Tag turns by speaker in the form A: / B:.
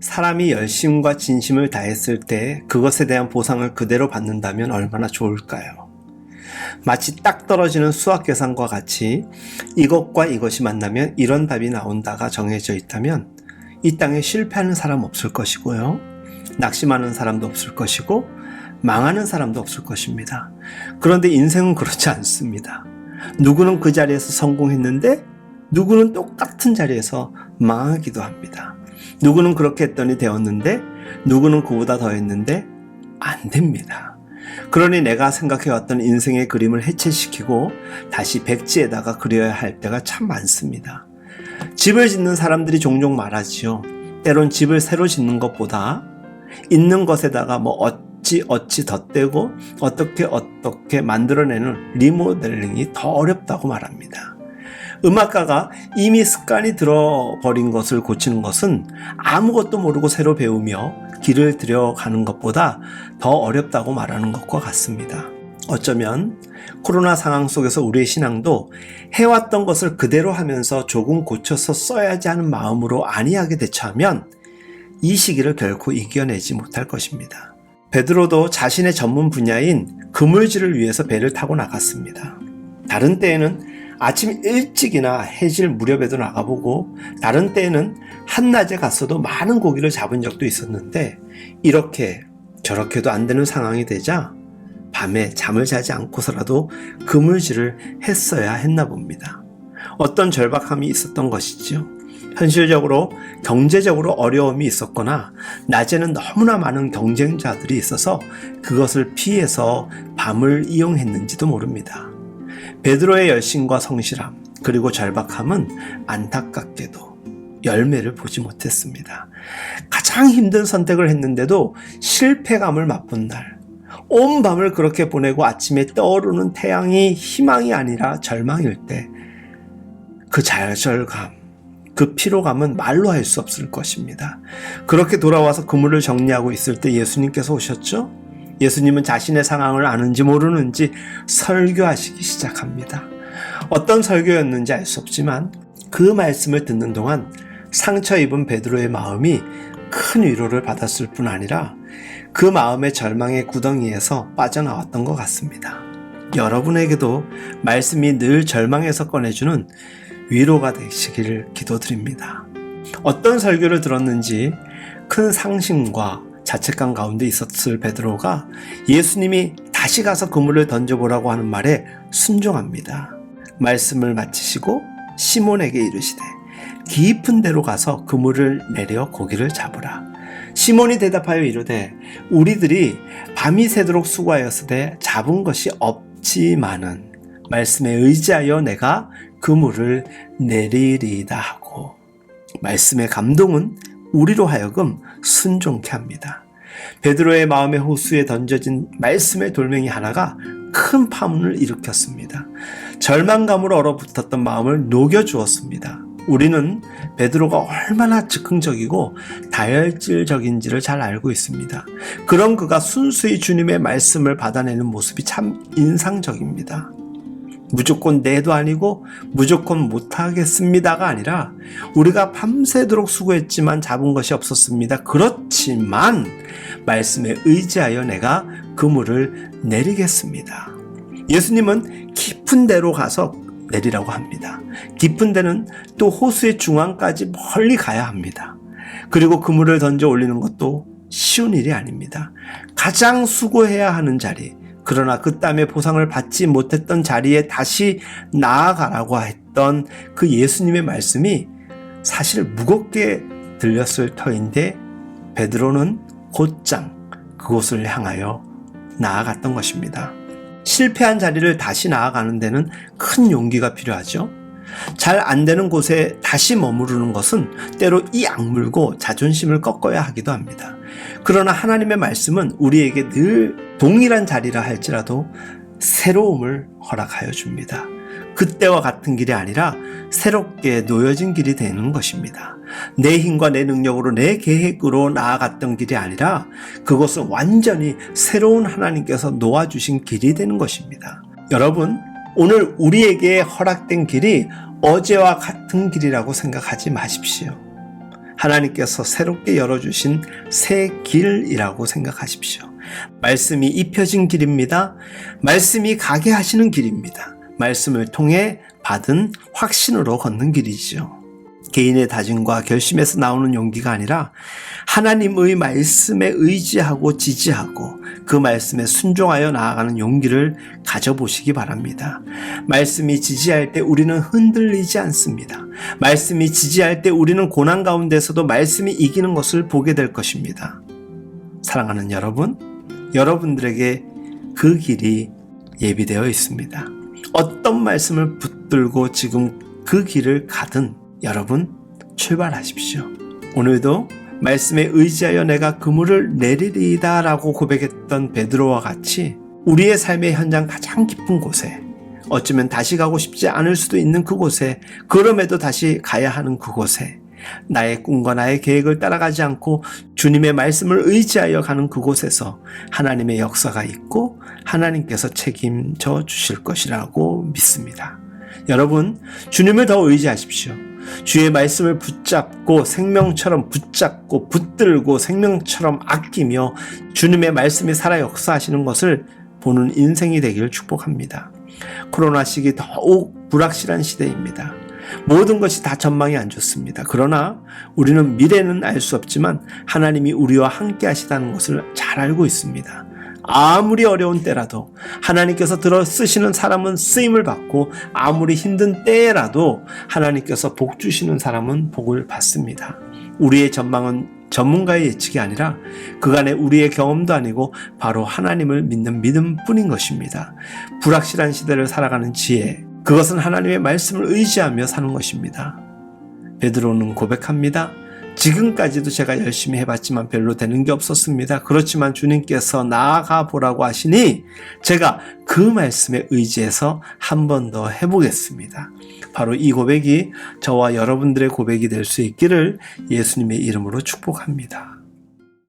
A: 사람이 열심과 진심을 다했을 때 그것에 대한 보상을 그대로 받는다면 얼마나 좋을까요? 마치 딱 떨어지는 수학 계산과 같이 이것과 이것이 만나면 이런 답이 나온다가 정해져 있다면 이 땅에 실패하는 사람 없을 것이고요. 낙심하는 사람도 없을 것이고 망하는 사람도 없을 것입니다. 그런데 인생은 그렇지 않습니다. 누구는 그 자리에서 성공했는데 누구는 똑같은 자리에서 망하기도 합니다. 누구는 그렇게 했더니 되었는데 누구는 그보다 더 했는데 안 됩니다. 그러니 내가 생각해왔던 인생의 그림을 해체시키고 다시 백지에다가 그려야 할 때가 참 많습니다. 집을 짓는 사람들이 종종 말하지요. 때론 집을 새로 짓는 것보다 있는 것에다가 뭐 어찌 어찌 덧대고 어떻게 어떻게 만들어내는 리모델링이 더 어렵다고 말합니다. 음악가가 이미 습관이 들어버린 것을 고치는 것은 아무것도 모르고 새로 배우며 길을 들여가는 것보다 더 어렵다고 말하는 것과 같습니다. 어쩌면 코로나 상황 속에서 우리의 신앙도 해왔던 것을 그대로 하면서 조금 고쳐서 써야지 하는 마음으로 안이하게 대처하면 이 시기를 결코 이겨내지 못할 것입니다. 베드로도 자신의 전문 분야인 그물질을 위해서 배를 타고 나갔습니다. 다른 때에는 아침 일찍이나 해질 무렵에도 나가보고 다른 때에는 한낮에 갔어도 많은 고기를 잡은 적도 있었는데 이렇게 저렇게도 안 되는 상황이 되자 밤에 잠을 자지 않고서라도 그물질을 했어야 했나 봅니다. 어떤 절박함이 있었던 것이지요. 현실적으로 경제적으로 어려움이 있었거나 낮에는 너무나 많은 경쟁자들이 있어서 그것을 피해서 밤을 이용했는지도 모릅니다. 베드로의 열심과 성실함 그리고 절박함은 안타깝게도 열매를 보지 못했습니다. 가장 힘든 선택을 했는데도 실패감을 맛본 날, 온 밤을 그렇게 보내고 아침에 떠오르는 태양이 희망이 아니라 절망일 때, 그 좌절감, 그 피로감은 말로 할 수 없을 것입니다. 그렇게 돌아와서 그물을 정리하고 있을 때 예수님께서 오셨죠? 예수님은 자신의 상황을 아는지 모르는지 설교하시기 시작합니다. 어떤 설교였는지 알 수 없지만 그 말씀을 듣는 동안 상처 입은 베드로의 마음이 큰 위로를 받았을 뿐 아니라 그 마음의 절망의 구덩이에서 빠져나왔던 것 같습니다. 여러분에게도 말씀이 늘 절망에서 꺼내주는 위로가 되시기를 기도드립니다. 어떤 설교를 들었는지 큰 상심과 자책감 가운데 있었을 베드로가 예수님이 다시 가서 그물을 던져보라고 하는 말에 순종합니다. 말씀을 마치시고 시몬에게 이르시되 깊은 데로 가서 그물을 내려 고기를 잡으라. 시몬이 대답하여 이르되 우리들이 밤이 새도록 수고하였으되 잡은 것이 없지만은 말씀에 의지하여 내가 그물을 내리리다 하고 말씀의 감동은 우리로 하여금 순종케 합니다. 베드로의 마음의 호수에 던져진 말씀의 돌멩이 하나가 큰 파문을 일으켰습니다. 절망감으로 얼어붙었던 마음을 녹여주었습니다. 우리는 베드로가 얼마나 즉흥적이고 다혈질적인지를 잘 알고 있습니다. 그런 그가 순수히 주님의 말씀을 받아내는 모습이 참 인상적입니다. 무조건 내도 아니고 무조건 못하겠습니다가 아니라 우리가 밤새도록 수고했지만 잡은 것이 없었습니다. 그렇지만 말씀에 의지하여 내가 그물을 내리겠습니다. 예수님은 깊은 데로 가서 내리라고 합니다. 깊은 데는 또 호수의 중앙까지 멀리 가야 합니다. 그리고 그물을 던져 올리는 것도 쉬운 일이 아닙니다. 가장 수고해야 하는 자리, 그러나 그 땀의 보상을 받지 못했던 자리에 다시 나아가라고 했던 그 예수님의 말씀이 사실 무겁게 들렸을 터인데 베드로는 곧장 그곳을 향하여 나아갔던 것입니다. 실패한 자리를 다시 나아가는 데는 큰 용기가 필요하죠. 잘 안 되는 곳에 다시 머무르는 것은 때로 이 악물고 자존심을 꺾어야 하기도 합니다. 그러나 하나님의 말씀은 우리에게 늘 동일한 자리라 할지라도 새로움을 허락하여 줍니다. 그때와 같은 길이 아니라 새롭게 놓여진 길이 되는 것입니다. 내 힘과 내 능력으로 내 계획으로 나아갔던 길이 아니라 그것은 완전히 새로운 하나님께서 놓아주신 길이 되는 것입니다. 여러분, 오늘 우리에게 허락된 길이 어제와 같은 길이라고 생각하지 마십시오. 하나님께서 새롭게 열어주신 새 길이라고 생각하십시오. 말씀이 입혀진 길입니다. 말씀이 가게 하시는 길입니다. 말씀을 통해 받은 확신으로 걷는 길이죠. 개인의 다짐과 결심에서 나오는 용기가 아니라 하나님의 말씀에 의지하고 지지하고 그 말씀에 순종하여 나아가는 용기를 가져보시기 바랍니다. 말씀이 지지할 때 우리는 흔들리지 않습니다. 말씀이 지지할 때 우리는 고난 가운데서도 말씀이 이기는 것을 보게 될 것입니다. 사랑하는 여러분, 여러분들에게 그 길이 예비되어 있습니다. 어떤 말씀을 붙들고 지금 그 길을 가든 여러분 출발하십시오. 오늘도 말씀에 의지하여 내가 그물을 내리리이다 라고 고백했던 베드로와 같이 우리의 삶의 현장 가장 깊은 곳에 어쩌면 다시 가고 싶지 않을 수도 있는 그곳에 그럼에도 다시 가야 하는 그곳에 나의 꿈과 나의 계획을 따라가지 않고 주님의 말씀을 의지하여 가는 그곳에서 하나님의 역사가 있고 하나님께서 책임져 주실 것이라고 믿습니다. 여러분, 주님을 더 의지하십시오. 주의 말씀을 붙잡고 생명처럼 붙잡고 붙들고 생명처럼 아끼며 주님의 말씀이 살아 역사하시는 것을 보는 인생이 되기를 축복합니다. 코로나 시기 더욱 불확실한 시대입니다. 모든 것이 다 전망이 안 좋습니다. 그러나 우리는 미래는 알 수 없지만 하나님이 우리와 함께 하시다는 것을 잘 알고 있습니다. 아무리 어려운 때라도 하나님께서 들어 쓰시는 사람은 쓰임을 받고 아무리 힘든 때라도 하나님께서 복 주시는 사람은 복을 받습니다. 우리의 전망은 전문가의 예측이 아니라 그간의 우리의 경험도 아니고 바로 하나님을 믿는 믿음 뿐인 것입니다. 불확실한 시대를 살아가는 지혜, 그것은 하나님의 말씀을 의지하며 사는 것입니다. 베드로는 고백합니다. 지금까지도 제가 열심히 해봤지만 별로 되는 게 없었습니다. 그렇지만 주님께서 나아가 보라고 하시니 제가 그 말씀에 의지해서 한 번 더 해보겠습니다. 바로 이 고백이 저와 여러분들의 고백이 될 수 있기를 예수님의 이름으로 축복합니다.